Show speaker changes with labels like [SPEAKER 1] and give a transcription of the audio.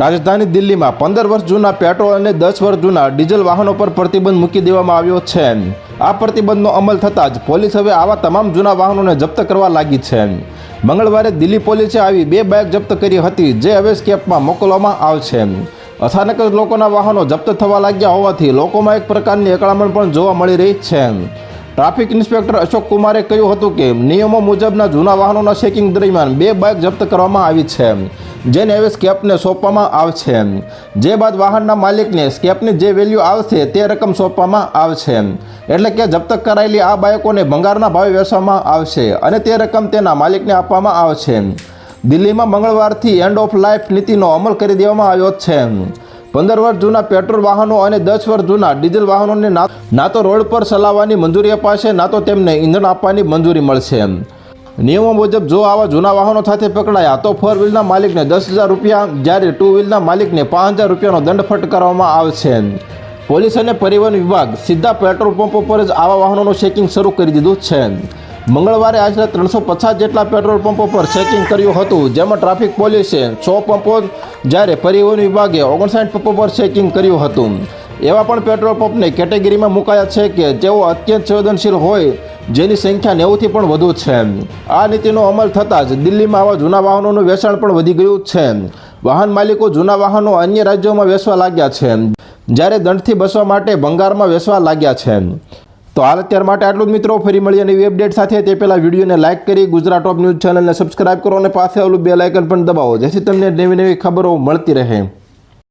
[SPEAKER 1] રાજધાની દિલ્હીમાં પંદર વર્ષ જૂના પેટ્રોલ અને દસ વર્ષ જૂના ડીઝલ વાહનો પર પ્રતિબંધ મૂકી દેવામાં આવ્યો છે. આ પ્રતિબંધનો અમલ થતાં જ પોલીસ હવે આવા તમામ જૂના વાહનોને જપ્ત કરવા લાગી છે. મંગળવારે દિલ્હી પોલીસે આવી બે બાઇક જપ્ત કરી હતી, જે હવે સ્કેપમાં મોકલવામાં આવશે. અચાનક જ લોકોના વાહનો જપ્ત થવા લાગ્યા હોવાથી લોકોમાં એક પ્રકારની અકળામણ પણ જોવા મળી રહી છે. ટ્રાફિક ઇન્સ્પેક્ટર અશોક કુમારે કહ્યું હતું કે, નિયમો મુજબના જૂના વાહનોના ચેકિંગ દરમિયાન બે બાઇક જપ્ત કરવામાં આવી છે. જેને હવે સ્કેપને સોંપવામાં આવશે જે બાદ વાહનના માલિકને સ્કેપની જે વેલ્યુ આવશે તે રકમ સોંપવામાં આવશે એટલે કે જપ્ત કરાયેલી આ બાઇકોને ભંગારના ભાવે વેચવામાં આવશે અને તે રકમ તેના માલિકને આપવામાં આવશે દિલ્હીમાં મંગળવારથી એન્ડ ઓફ લાઈફ નીતિનો અમલ કરી દેવામાં આવ્યો છે પંદર વર્ષ જૂના પેટ્રોલ વાહનો અને દસ વર્ષ જૂના ડીઝલ વાહનોને ના ના તો રોડ પર ચલાવવાની મંજૂરી અપાશે, ના તો તેમને ઈંધણ આપવાની મંજૂરી મળશે નિયમો મુજબ જો આવા જૂના વાહનો સાથે પકડાયા, તો ફોર વ્હીલના માલિકને દસ હજાર રૂપિયા, જ્યારે ટુ વ્હીલના માલિકને પાંચ હજાર રૂપિયાનો દંડ ફટકારવામાં આવશે. પોલીસ અને પરિવહન વિભાગ સીધા પેટ્રોલ પંપો પર જ આવા વાહનોનું ચેકિંગ શરૂ કરી દીધું છે. મંગળવારે આશરે ત્રણસો પચાસ જેટલા પેટ્રોલ પંપો પર ચેકિંગ કર્યું હતું, જેમાં ટ્રાફિક પોલીસે સો પંપો જ્યારે પરિવહન વિભાગે ઓગણસાઠ પંપો પર ચેકિંગ કર્યું હતું. એવા પણ પેટ્રોલ પંપને કેટેગરીમાં મુકાયા છે કે જેઓ અત્યંત સંવેદનશીલ હોય જેની સંખ્યા નેવુંથી પણ વધુ છે. આ નીતિનો અમલ થતાં જ દિલ્હીમાં આવા જૂના વાહનોનું વેચાણ પણ વધી ગયું છે. વાહન માલિકો જૂના વાહનો અન્ય રાજ્યોમાં વેચવા લાગ્યા છે. જ્યારે દંડથી બચવા માટે ભંગારમાં વેચવા લાગ્યા છે. તો હાલ અત્યાર માટે આટલું જ મિત્રો. ફરી મળીએ નવી અપડેટ સાથે. તે પહેલાં વિડીયોને લાઇક કરી ગુજરાત ટોપ ન્યૂઝ ચેનલને સબસ્ક્રાઇબ કરો અને પાસે આવેલું બે લાઇકન પણ દબાવો, જેથી તમને નવી નવી ખબરો મળતી રહે.